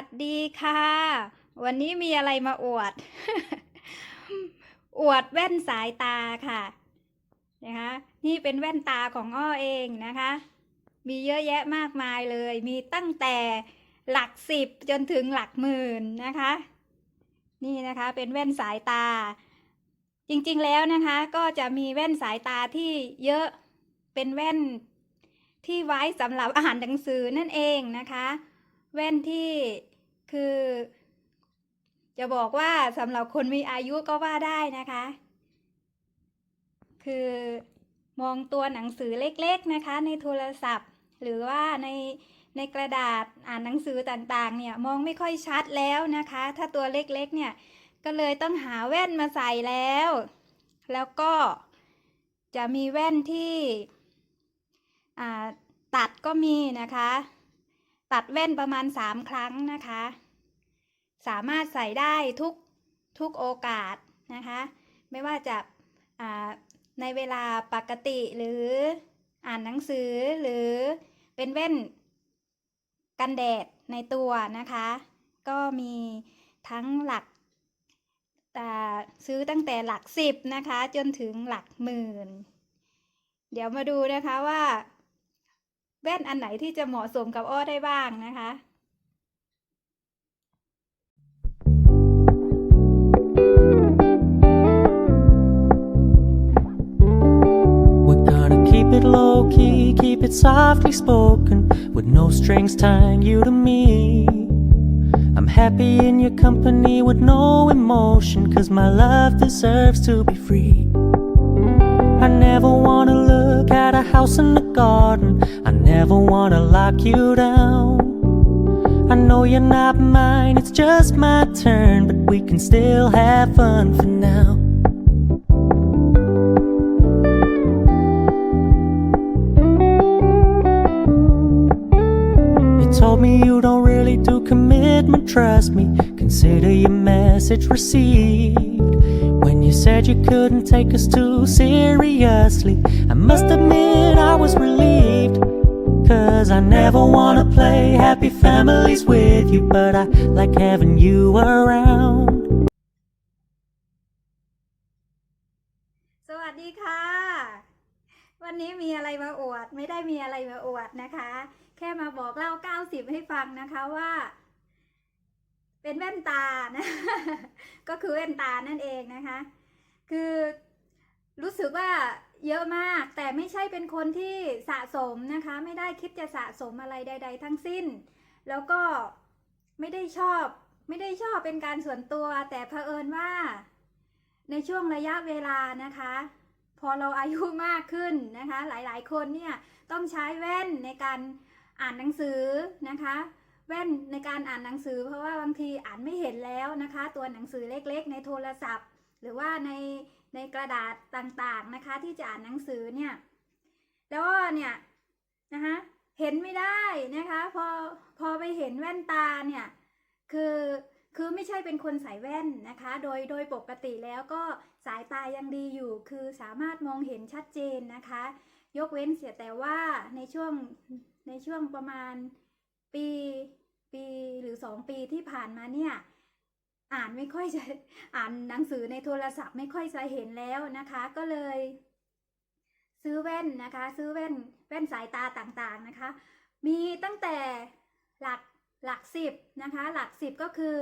วัสดีค่ะ วันนี้มีอะไรมาอวด อวดแว่นสายตาค่ะ นะคะ นี่เป็นแว่นตาของอ้อเองนะคะ มีเยอะแยะมากมายเลย มีตั้งแต่หลักสิบจนถึงหลักหมื่นนะคะ นี่นะคะเป็นแว่นสายตา จริงๆแล้วนะคะ ก็จะมีแว่นสายตาที่เยอะ เป็นแว่นที่ไว้สำหรับอ่านหนังสือนั่นเองนะคะ แว่นที่ คือ จะบอกว่าสำหรับคนมีอายุก็ว่าได้นะคะ คือมองตัวหนังสือเล็กๆนะคะ ในโทรศัพท์ หรือว่าในในกระดาษอ่านหนังสือต่างๆ เนี่ยมองไม่ค่อยชัดแล้วนะคะ ถ้าตัวเล็กๆ เนี่ยก็เลยต้องหาแว่นมาใส่แล้ว แล้วก็จะมีแว่นที่ตัดก็มีนะคะ ตัดแว่นประมาณสามครั้งนะคะ สามารถใส่ได้ทุกทุกโอกาสนะคะ ไม่ว่าจะาในเวลาปกติหรืออ่านหนังสือหรือเป็นแว่นกันแดดในตัวนะคะ ก็มีทั้งหลักอ่ซื้อตั้งแต่หลักสิบนะคะ จนถึงหลักหมื่น เดี๋ยวมาดูนะคะว่า แว่นอันไหนที่จะเหมาะสมกับอ้อได้บ้างนะคะ We're gonna keep it low key, keep it softly spoken, with no strings tying you to me. I'm happy in your company with no emotion, cause my love deserves to be free. I never wanna look at a house in the garden, I never wanna lock you down. I know you're not mine, it's just my turn, but we can still have fun for now. You told me you don't really do commitment, trust me. Consider your message received. When you said you couldn't take us too seriously, I must admit I was relieved. Cause I never wanna play happy families with you, but I like having you around. สวัสดีค่ะ วันนี้มีอะไรมาอวด ไม่ได้มีอะไรมาอวดนะคะ แค่มาบอกเล่า 90 ให้ฟังนะคะว่า เป็นแว่นตานะ ก็คือแว่นตานั่นเองนะคะ คือรู้สึกว่าเยอะมาก แต่ไม่ใช่เป็นคนที่สะสมนะคะ ไม่ได้คิดจะสะสมอะไรใด ๆ ทั้งสิ้น แล้วก็ไม่ได้ชอบ ไม่ได้ชอบเป็นการส่วนตัว แต่เผอิญว่า ในช่วงระยะเวลานะคะ พอเราอายุมากขึ้นนะคะ หลายๆ คนเนี่ยต้องใช้แว่นในการอ่านหนังสือนะคะ แว่นในการอ่านหนังสือ เพราะว่าบางทีอ่านไม่เห็นแล้วนะคะ ตัวหนังสือเล็กๆ ในโทรศัพท์ หรือว่าในในกระดาษต่างๆนะคะ ที่จะอ่านหนังสือเนี่ยแล้วเนี่ยนะคะเห็นไม่ได้นะคะพอพอไปเห็นแว่นตาเนี่ยคือคือไม่ใช่เป็นคนใส่แว่นนะคะ โดยโดยปกติแล้วก็สายตายังดีอยู่ คือสามารถมองเห็นชัดเจนนะคะ ยกเว้นเสียแต่ว่าในช่วงในช่วงประมาณปี ปีหรือสองปีที่ผ่านมาเนี่ยอ่านไม่ค่อยจะอ่านหนังสือในโทรศัพท์ไม่ค่อยจะเห็นแล้วนะคะ ก็เลย ซื้อแว่นนะคะ ซื้อแว่นแว่นสายตาต่างๆนะคะ มีตั้งแต่หลักหลักสิบนะคะ หลักสิบก็คือ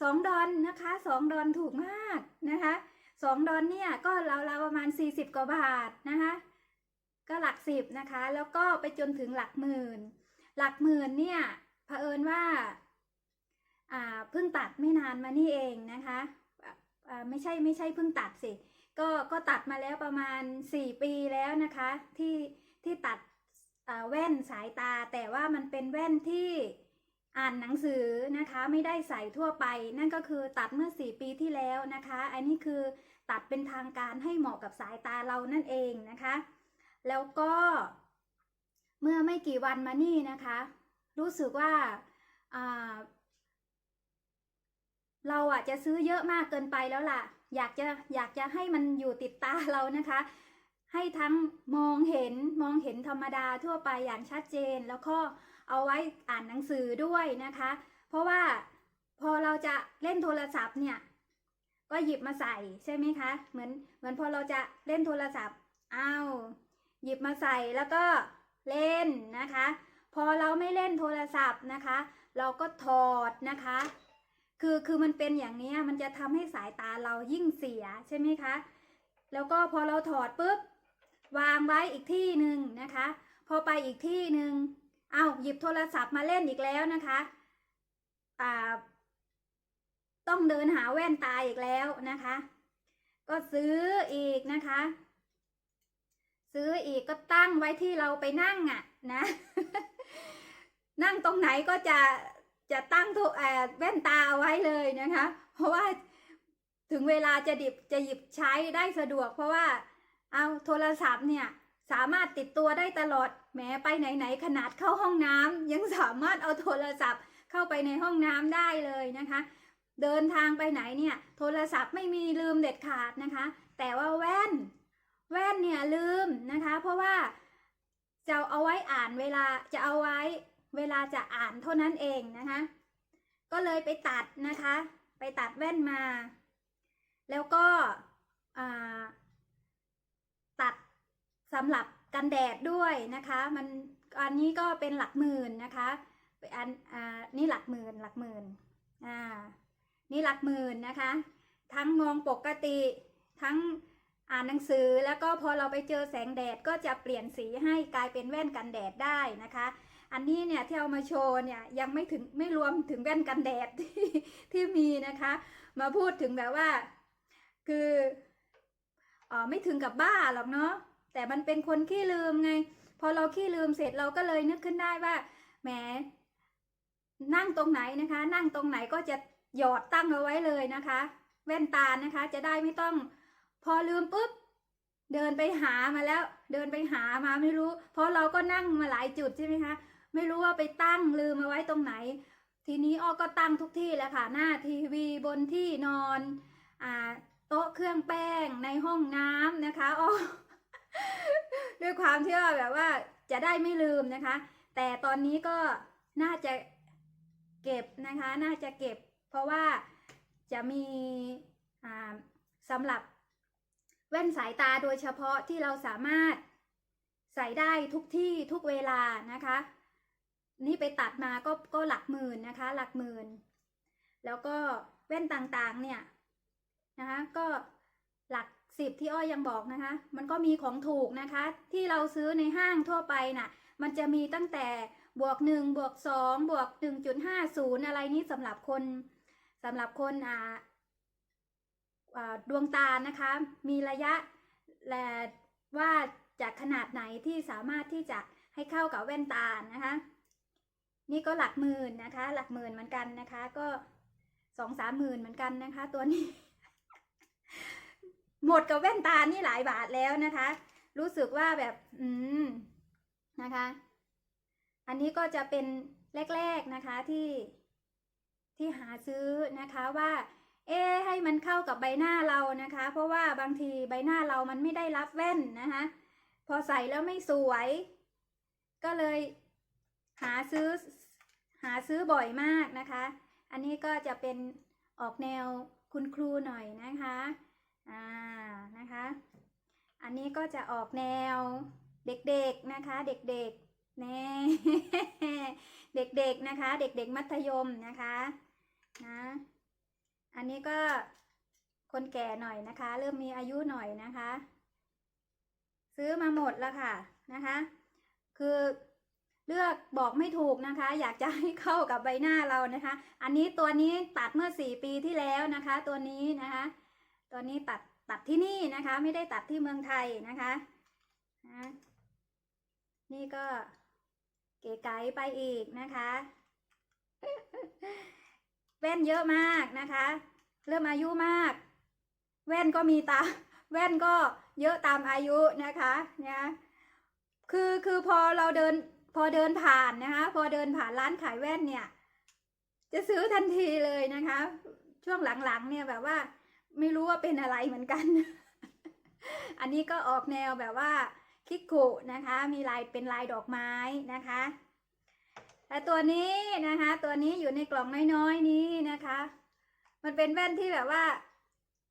สองดอนนะคะสองดอนถูกมากนะคะสองดอนเนี่ยก็ราวๆประมาณสี่สิบกว่าบาทนะคะก็หลักสิบนะคะ แล้วก็ไปจนถึงหลักหมื่น หลักหมื่นเนี่ย เผอิญว่าเพิ่งตัดไม่นานมานี่เองนะคะไม่ใช่ไม่ใช่เพิ่งตัดสิ ก็ก็ตัดมาแล้วประมาณ 4 ปีแล้วนะคะ ที่ที่ตัดแว่นสายตา แต่ว่ามันเป็นแว่นที่อ่านหนังสือนะคะ ไม่ได้ใส่ทั่วไป นั่นก็คือตัดเมื่อ 4 ปีที่แล้วนะคะ อันนี้คือตัดเป็นทางการให้เหมาะกับสายตาเรานั่นเองนะคะ แล้วก็เมื่อไม่กี่วันมานี่นะคะ รู้สึกว่าเราอะจะซื้อเยอะมากเกินไปแล้วล่ะ อยากจะอยากจะให้มันอยู่ติดตาเรานะคะ ให้ทั้งมองเห็นมองเห็นธรรมดาทั่วไปอย่างชัดเจน แล้วก็เอาไว้อ่านหนังสือด้วยนะคะ เพราะว่าพอเราจะเล่นโทรศัพท์เนี่ย ก็หยิบมาใส่ใช่ไหมคะ เหมือนเหมือนพอเราจะเล่นโทรศัพท์อ้าวหยิบมาใส่แล้วก็เล่นนะคะ พอเราไม่เล่นโทรศัพท์นะคะ เราก็ถอดนะคะ คือคือมันเป็นอย่างนี้มันจะทำให้สายตาเรายิ่งเสียใช่ไหมคะ แล้วก็พอเราถอดปุ๊บวางไว้อีกที่หนึ่งนะคะ พอไปอีกที่หนึ่งเอาหยิบโทรศัพท์มาเล่นอีกแล้วนะคะอ่าต้องเดินหาแว่นตาอีกแล้วนะคะ ก็ซื้ออีกนะคะ ซื้ออีกก็ตั้งไว้ที่เราไปนั่งอะ่ะนะ นั่งตรงไหนก็จะจะตั้งโทเอ่อแว่นตาเอาไว้เลยนะคะ เพราะว่าถึงเวลาจะดิบจะหยิบใช้ได้สะดวก เพราะว่าเอาโทรศัพท์เนี่ยสามารถติดตัวได้ตลอดแม้ไปไหนๆขนาดเข้าห้องน้ำยังสามารถเอาโทรศัพท์เข้าไปในห้องน้ำได้เลยนะคะ เดินทางไปไหนเนี่ยโทรศัพท์ไม่มีลืมเด็ดขาดนะคะ แต่ว่าแว่น แว่นเนี่ยลืมนะคะ เพราะว่าจะเอาไว้อ่านเวลาจะเอาไว้ เวลาจะอ่านเท่านั้นเองนะคะ ก็เลยไปตัดนะคะ ไปตัดแว่นมา แล้วก็ตัดสำหรับกันแดดด้วยนะคะ มันอันนี้ก็เป็นหลักหมื่นนะคะอันอ่านี่หลักหมื่นหลักหมื่นอ่านี่หลักหมื่นนะคะ ทั้งมองปกติทั้งอ่านหนังสือแล้วก็พอเราไปเจอแสงแดดก็จะเปลี่ยนสีให้กลายเป็นแว่นกันแดดได้นะคะ อันนี้เนี่ยที่เอามาโชว์เนี่ยยังไม่ถึงไม่รวมถึงแว่นกันแดดที่ที่มีนะคะ มาพูดถึงแบบว่า คือเออไม่ถึงกับบ้าหรอกเนาะแต่มันเป็นคนขี้ลืมไง พอเราขี้ลืมเสร็จเราก็เลยนึกขึ้นได้ว่าแหมนั่งตรงไหนนะคะ นั่งตรงไหนก็จะหยอดตั้งเอาไว้เลยนะคะ แว่นตานะคะ จะได้ไม่ต้อง พอลืมปุ๊บเดินไปหามาแล้ว เดินไปหามาไม่รู้ เพราะเราก็นั่งมาหลายจุดใช่ไหมคะ ไม่รู้ว่าไปตั้งลืมมาไว้ตรงไหน ทีนี้อ้อก็ตั้งทุกที่แล้วค่ะ หน้าทีวีบนที่นอนอ่าโต๊ะเครื่องแป้งในห้องน้ำนะคะอ้อด้วยความที่ว่าแบบว่าจะได้ไม่ลืมนะคะ แต่ตอนนี้ก็น่าจะเก็บนะคะ น่าจะเก็บ เพราะว่าจะมีอ่าสำหรับแว่นสายตาโดยเฉพาะที่เราสามารถใส่ได้ทุกที่ทุกเวลานะคะ นี่ไปตัดมาก็ก็หลักหมื่นนะคะ หลักหมื่น แล้วก็แว่นต่างๆเนี่ยนะคะก็หลักสิบที่อ้อยยังบอกนะคะ มันก็มีของถูกนะคะ ที่เราซื้อในห้างทั่วไปน่ะ มันจะมีตั้งแต่บวกหนึ่งบวกสองบวกหนึ่งจุดห้าศูนย์อะไรนี้สำหรับคนสำหรับคนอ่าดวงตานะคะ มีระยะและว่าจากขนาดไหนที่สามารถที่จะให้เข้ากับแว่นตานะคะ นี่ก็หลักหมื่นนะคะ หลักหมื่นเหมือนกันนะคะ ก็สองสามหมื่นเหมือนกันนะคะ ตัวนี้ หมดกับแว่นตานี่หลายบาทแล้วนะคะ รู้สึกว่าแบบ อืมนะคะ อันนี้ก็จะเป็นแรก ๆนะคะที่ที่หาซื้อนะคะว่า เอ๊ให้มันเข้ากับใบหน้าเรานะคะ เพราะว่าบางทีใบหน้าเรามันไม่ได้รับแว่นนะคะ พอใส่แล้วไม่สวย ก็เลยหาซื้อ หาซื้อบ่อยมากนะคะ อันนี้ก็จะเป็นออกแนวคุณครูหน่อยนะคะอ่านะคะ อันนี้ก็จะออกแนวเด็กๆนะคะเด็กๆแน่เด็กๆนะคะ เด็กๆมัธยมนะคะนะอันนี้ก็คนแก่หน่อยนะคะ เริ่มมีอายุหน่อยนะคะ ซื้อมาหมดแล้วค่ะนะคะ คือ เลือกบอกไม่ถูกนะคะ อยากจะให้เข้ากับใบหน้าเรานะคะ อันนี้ตัวนี้ตัดเมื่อสี่ปีที่แล้วนะคะ ตัวนี้นะคะ ตัวนี้ตัดตัดที่นี่นะคะ ไม่ได้ตัดที่เมืองไทยนะคะนะนี่ก็เก๋ไก๋ไปอีกนะคะแว่นเยอะมากนะคะ เริ่มอายุมาก แว่นก็มีตา แว่นก็เยอะตามอายุนะคะเนี่ยคือคือพอเราเดิน พอเดินผ่านนะคะพอเดินผ่านร้านขายแว่นเนี่ย จะซื้อทันทีเลยนะคะ ช่วงหลังๆเนี่ยแบบว่าไม่รู้ว่าเป็นอะไรเหมือนกัน อันนี้ก็ออกแนวแบบว่าคิกคุนะคะ มีลายเป็นลายดอกไม้นะคะแต่ตัวนี้นะคะ ตัวนี้อยู่ในกล่องน้อยๆนี้นะคะ มันเป็นแว่นที่แบบว่า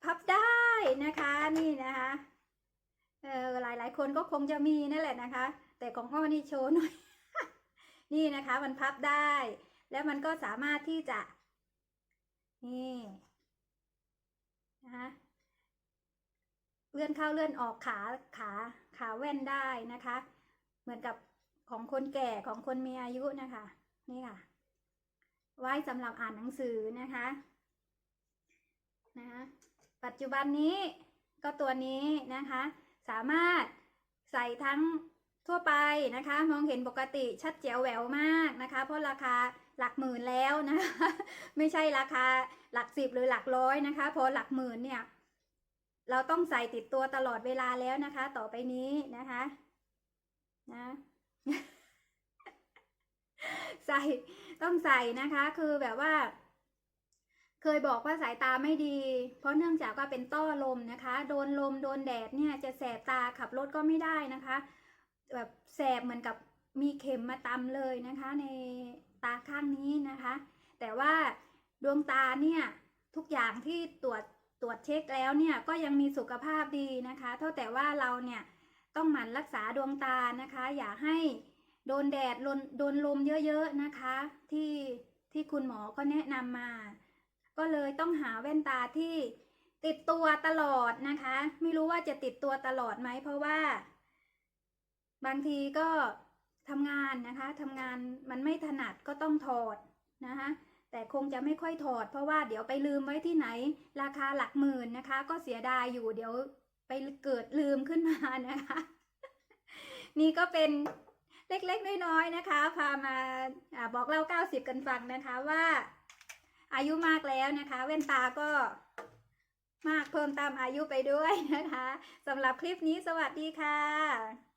พับได้นะคะนี่นะคะเออหลายหลายๆคนก็คงจะมีนั่นแหละนะคะ แต่ของพ่อนี่โชว์หน่อย นี่นะคะมันพับได้ แล้วมันก็สามารถที่จะ นี่นะคะเลื่อนเข้าเลื่อนออกขาขาขาแว่นได้นะคะ เหมือนกับของคนแก่ของคนมีอายุนะคะ นี่ค่ะ ไว้สำหรับอ่านหนังสือนะคะนะคะปัจจุบันนี้ก็ตัวนี้นะคะ สามารถใส่ทั้ง ทั่วไปนะคะ มองเห็นปกติชัดเจ๋วแหววมากนะคะ เพราะราคาหลักหมื่นแล้วนะคะไม่ใช่ราคาหลักสิบหรือหลักร้อยนะคะ พอหลักหมื่นเนี่ย เราต้องใส่ติดตัวตลอดเวลาแล้วนะคะ ต่อไปนี้นะคะนะใส่ต้องใส่นะคะ คือแบบว่า เคยบอกว่าสายตาไม่ดี เพราะเนื่องจากว่าเป็นต้อลมนะคะ โดนลมโดนแดดเนี่ยจะแสบตาขับรถก็ไม่ได้นะคะ แบบแสบเหมือนกับมีเข็มมาตำเลยนะคะ ในตาข้างนี้นะคะ แต่ว่าดวงตาเนี่ยทุกอย่างที่ตรวจตรวจเช็คแล้วเนี่ยก็ยังมีสุขภาพดีนะคะ เท่าแต่ว่าเราเนี่ยต้องหมั่นรักษาดวงตานะคะ อย่าให้โดนแดดโดนโดนลมเยอะๆนะคะ ที่ที่คุณหมอก็แนะนำมา ก็เลยต้องหาแว่นตาที่ติดตัวตลอดนะคะ ไม่รู้ว่าจะติดตัวตลอดไหมเพราะว่า บางทีก็ทำงานนะคะทำงานมันไม่ถนัดก็ต้องถอดนะคะแต่คงจะไม่ค่อยถอด เพราะว่าเดี๋ยวไปลืมไว้ที่ไหน ราคาหลักหมื่นนะคะ ก็เสียดายอยู่เดี๋ยวไปเกิดลืมขึ้นมานะคะ นี่ก็เป็นเล็กๆน้อยๆนะคะ พามาอาบอกเล่า 90 กันฟังนะคะว่าอายุมากแล้วนะคะแว่นตาก็มากเพิ่มตามอายุไปด้วยนะคะสำหรับคลิปนี้สวัสดีค่ะ